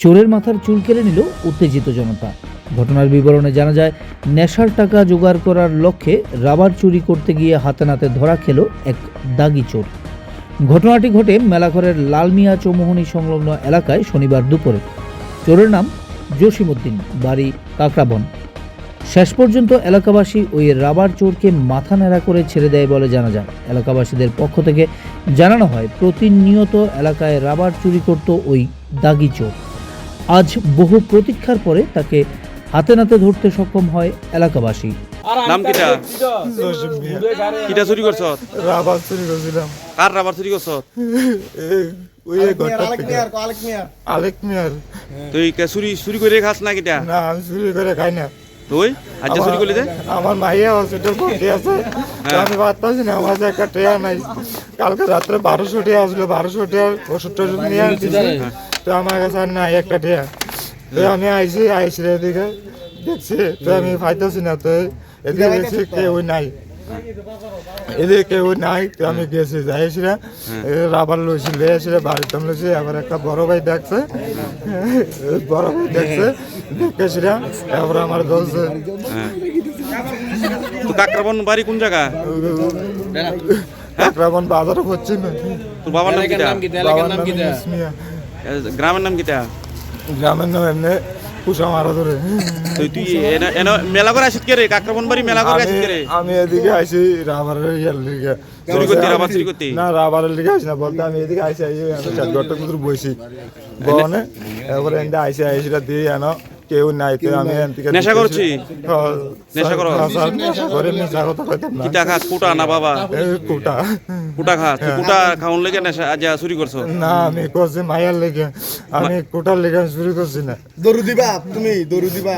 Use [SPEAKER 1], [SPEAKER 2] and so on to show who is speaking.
[SPEAKER 1] চোরের মাথার চুল কেড়ে নিল উত্তেজিত জনতা। ঘটনার বিবরণে জানা যায়, নেশার টাকা জোগাড় করার লক্ষ্যে রাবার চুরি করতে গিয়ে হাতে নাতে ধরা খেল এক দাগি চোর। ঘটনাটি ঘটে মেলাঘরের লালমিয়া চৌমোহনী সংলগ্ন এলাকায় শনিবার দুপুরে। চোরের নাম জসিমউদ্দিন, বাড়ি কাকরাবন। শেষ পর্যন্ত এলাকাবাসী ওই রাবার চোরকে মাথা ন্যাড়া করে ছেড়ে দেয় বলে জানা যায়। এলাকাবাসীদের পক্ষ থেকে জানানো হয়, প্রতিনিয়ত এলাকায় রাবার চুরি করত ওই দাগি চোর। আজ বহু প্রতীক্ষার পরে তাকে হাতে নাতে ধরতে সক্ষম হয় এলাকাবাসী।
[SPEAKER 2] নাম কিটা? কিটা চুরি করছ?
[SPEAKER 3] রাবার চুরি করছিলাম।
[SPEAKER 2] কার রাবার চুরি করছ?
[SPEAKER 3] ওই ঘরটা আলেক মিয়ার
[SPEAKER 2] তুই কে চুরি চুরি করে খাস না কিটা?
[SPEAKER 3] না আমি চুরি করে খাই না।
[SPEAKER 2] তুই? আজ চুরি করলি যে
[SPEAKER 3] আমার মাইয়া হসপিটাল ভর্তি আছে। তো আমি ভাবতেছি না আমার একটা টেয়া নাই। কালকে রাত্রে বারোশো টিয়া আসলো বারোশো টিয়া ওষুধ টষুধ নিয়ে আসছি তো আমার কাছে আর নাই একটা টিয়া। তো আমি আইসি আইসি এদিকে দেখছি তো আমি পাইতেছি না তো এদিকে দেখছি কেউ নাই। এদিকে কেউ নাই তো আমি গেছি যাইছি না। রাবার লইছি লেছি বাড়িতে লইছি আবার একটা বড় ভাই দেখছে। বড় ভাই দেখছে দেখেছি না এবার আমার বলছে
[SPEAKER 2] তো কাকরাবন বাড়ি কোন জায়গা?
[SPEAKER 3] কাকরাবন বাজার হচ্ছে না।
[SPEAKER 2] তোর বাবার নাম কিটা?
[SPEAKER 3] বাবার নাম ইসমিয়া।
[SPEAKER 2] এ, গ্রামের নাম কিটা?
[SPEAKER 3] গ্রামের নাম এমনি পুষা মারা ধরে।
[SPEAKER 2] তুই তুই এনা এনা মেলা করে আসিত কে রে? কাকরাবন বাড়ি মেলা করে আসিত
[SPEAKER 3] আমি
[SPEAKER 2] কে রে?
[SPEAKER 3] আমি এদিকে আইছি রাবারের ইয়ার লিগে
[SPEAKER 2] চুরি করতে, রাবার চুরি করতে?
[SPEAKER 3] না রাবারের লিগে আইছি না বলতে আমি এদিকে আইছি আইছি আমি চার কুতুর বইছি। বনে এবারে এন্ডে আইছি আইছিটা দিয়ে আনো। কেউ নাই তো আমি
[SPEAKER 2] নেশা করছি?
[SPEAKER 3] হ্যাঁ,
[SPEAKER 2] নেশা করো?
[SPEAKER 3] হ্যাঁ, নেশা করে মিশা কথা কইতাম না।
[SPEAKER 2] কিটা খাস? কুটা না বাবা?
[SPEAKER 3] কুটা।
[SPEAKER 2] কুটা খাস? কুটা খাওন লেগে নেশা আজ চুরি করছ?
[SPEAKER 3] না আমি করছি মায়ার লেগে। আমি কোটার লেগে শুরু করছি না।
[SPEAKER 4] দরু দিবা তুমি দরু দিবা।